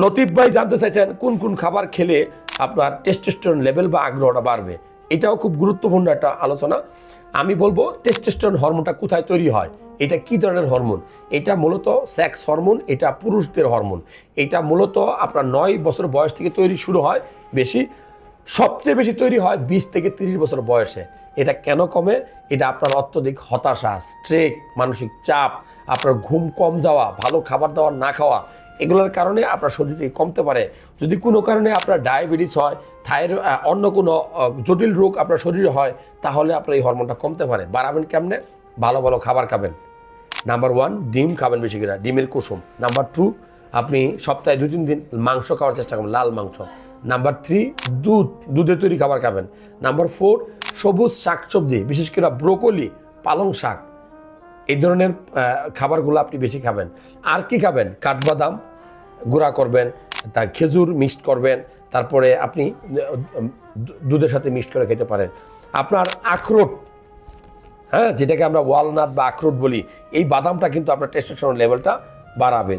লতিফ ভাই জানতে চাইছেন কোন কোন খাবার খেলে আপনার টেস্টোস্টেরন লেভেল বা আগ্রহটা বাড়বে। এটাও খুব গুরুত্বপূর্ণ একটা আলোচনা। আমি বলব টেস্টোস্টেরন হরমোনটা কোথায় তৈরি হয়? এটা কি ধরনের হরমোন এটা মূলত সেক্স হরমোন এটা পুরুষদের হরমোন এটা মূলত আপনার নয় বছর বয়স থেকে তৈরি শুরু হয় বেশি। সবচেয়ে বেশি তৈরি হয় বিশ থেকে তিরিশ বছর বয়সে। এটা কেন কমে? এটা আপনার অত্যধিক হতাশা স্ট্রেক মানসিক চাপ, আপনার ঘুম কম যাওয়া, ভালো খাবার দাবার না খাওয়া এগুলোর কারণে আপনার শরীরে কমতে পারে। যদি কোনো কারণে আপনার ডায়াবেটিস হয় থাইরয়েড অন্য কোনো জটিল রোগ আপনার শরীরে হয়, তাহলে আপনার এই হরমোনটা কমতে পারে। বাড়াবেন কেমনে? ভালো ভালো খাবার খাবেন। নাম্বার ওয়ান ডিম খাবেন বেশি করে। ডিমের কুসুম। নাম্বার টু আপনি সপ্তাহে দু তিন দিন মাংস খাওয়ার চেষ্টা করবেন, লাল মাংস। নাম্বার থ্রি দুধ। দুধের তৈরি খাবার খাবেন। নাম্বার ফোর সবুজ শাকসবজি, বিশেষ করে ব্রোকলি পালং শাক। এই ধরনের খাবারগুলো আপনি বেশি খাবেন। আর কি খাবেন? কাঠবাদাম গুঁড়া করবেন, তা খেজুর মিক্সড করবেন, তারপরে আপনি দুধের সাথে মিক্সড করে খেতে পারেন। আপনার আখরোট হ্যাঁ যেটাকে আমরা ওয়ালনাট বা আখরোট বলি, এই বাদামটা কিন্তু আপনার টেস্টোস্টেরন লেভেলটা বাড়াবে।